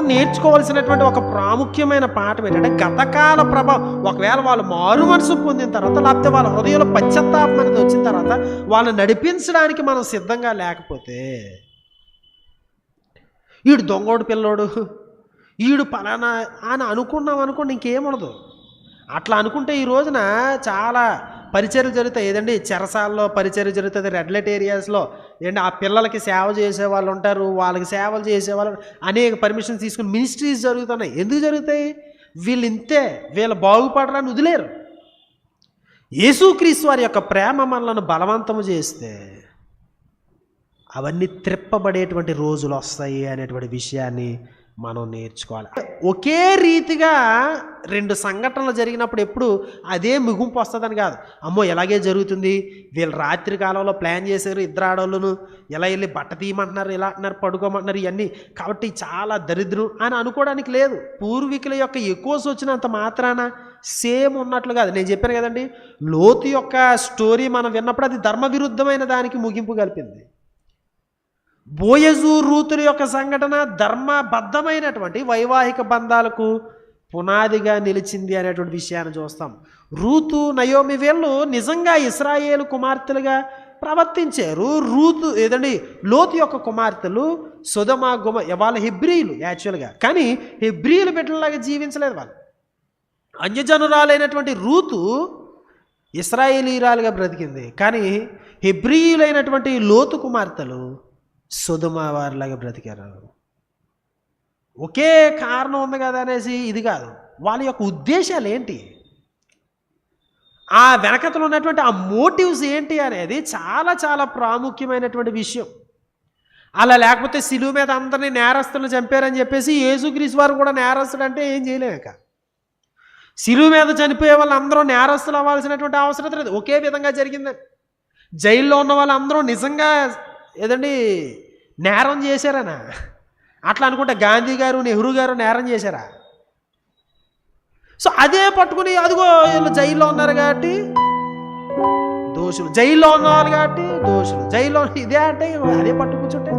నేర్చుకోవాల్సినటువంటి ఒక ప్రాముఖ్యమైన పాఠం ఏంటంటే గతకాల ప్రభావం. ఒకవేళ వాళ్ళు మారు మనసు పొందిన తర్వాత లేకపోతే వాళ్ళ హృదయంలో పశ్చాత్తాపం అనేది వచ్చిన తర్వాత వాళ్ళని నడిపించడానికి మనం సిద్ధంగా లేకపోతే ఈడు దొంగోడు పిల్లోడు ఈడు పలానా అని అనుకున్నాం అనుకోండి ఇంకేముండదు అట్లా అనుకుంటే ఈ రోజున చాలా పరిచర్యలు జరుగుతాయి. ఏదండి? చెరసాల్లో పరిచర్య జరుగుతుంది రెడ్ లైట్ ఏరియాస్లో ఏంటి? ఆ పిల్లలకి సేవ చేసే వాళ్ళు ఉంటారు. వాళ్ళకి సేవలు చేసే వాళ్ళు అనేక పర్మిషన్స్ తీసుకుని మినిస్ట్రీస్ జరుగుతున్నాయి. ఎందుకు జరుగుతాయి? వీళ్ళు ఇంతే. వీళ్ళు బాగుపడరాని వదిలేరు. యేసుక్రీస్తు వారి యొక్క ప్రేమ మనలను బలవంతము చేస్తే అవన్నీ త్రిప్పబడేటువంటి రోజులు వస్తాయి అనేటువంటి విషయాన్ని మనం నేర్చుకోవాలి. ఒకే రీతిగా రెండు సంఘటనలు జరిగినప్పుడు ఎప్పుడు అదే ముగింపు వస్తుందని కాదు. అమ్మో ఎలాగే జరుగుతుంది? వీళ్ళు రాత్రి కాలంలో ప్లాన్ చేశారు ఇద్దరు ఆడవాళ్ళను ఎలా వెళ్ళి బట్ట తీయమంటున్నారు ఇలా అంటున్నారు పడుకోమంటున్నారు ఇవన్నీ. కాబట్టి చాలా దరిద్రం అని అనుకోవడానికి లేదు. పూర్వీకుల యొక్క ఎక్కువ వచ్చినంత మాత్రాన సేమ్ ఉన్నట్లు కాదు. నేను చెప్పాను కదండి లోతు యొక్క స్టోరీ మనం విన్నప్పుడు అది ధర్మ విరుద్ధమైన దానికి ముగింపు కలిపింది. బోయజు రూతుల యొక్క సంఘటన ధర్మబద్ధమైనటువంటి వైవాహిక బంధాలకు పునాదిగా నిలిచింది అనేటువంటి విషయాన్ని చూస్తాం. రూతు నయోమి వీళ్ళు నిజంగా ఇస్రాయేలు కుమార్తెలుగా ప్రవర్తించారు. రూతు ఏదండి? లోతు యొక్క కుమార్తెలు సుధమ గుమ వాళ్ళ హెబ్రియులు యాక్చువల్గా. కానీ హెబ్రియులు బిడ్డలాగా జీవించలేదు వాళ్ళు. అన్యజనురాలైనటువంటి రూతు ఇస్రాయేలీరాలుగా బ్రతికింది. కానీ హెబ్రియులైనటువంటి లోతు కుమార్తెలు సుధుమ వారిలాగా బ్రతికారు ఒకే కారణం ఉంది కదా అనేసి ఇది కాదు. వాళ్ళ యొక్క ఉద్దేశాలు ఏంటి? ఆ వెనకతలు ఉన్నటువంటి ఆ మోటివ్స్ ఏంటి అనేది చాలా చాలా ప్రాముఖ్యమైనటువంటి విషయం. అలా లేకపోతే సిలువు మీద అందరినీ నేరస్తులను చంపారని చెప్పేసి యేసుగ్రీస్ వారు కూడా నేరస్తుడు అంటే ఏం చేయలేక సిలువు మీద చనిపోయే వాళ్ళందరూ నేరస్తులు అవ్వాల్సినటువంటి అవసరం లేదు. ఒకే విధంగా జరిగింది జైల్లో ఉన్న వాళ్ళందరూ నిజంగా ఏదండి నేరం చేశారనా? అట్లా అనుకుంటే గాంధీ గారు నెహ్రూ గారు నేరం చేశారా? సో అదే పట్టుకుని అదిగో వీళ్ళు జైల్లో ఉన్నారు కాబట్టి దోషులు. జైల్లో ఉన్నారు కాబట్టి దోషులు. జైల్లో ఇదే అంటే అదే పట్టు కూర్చుంటే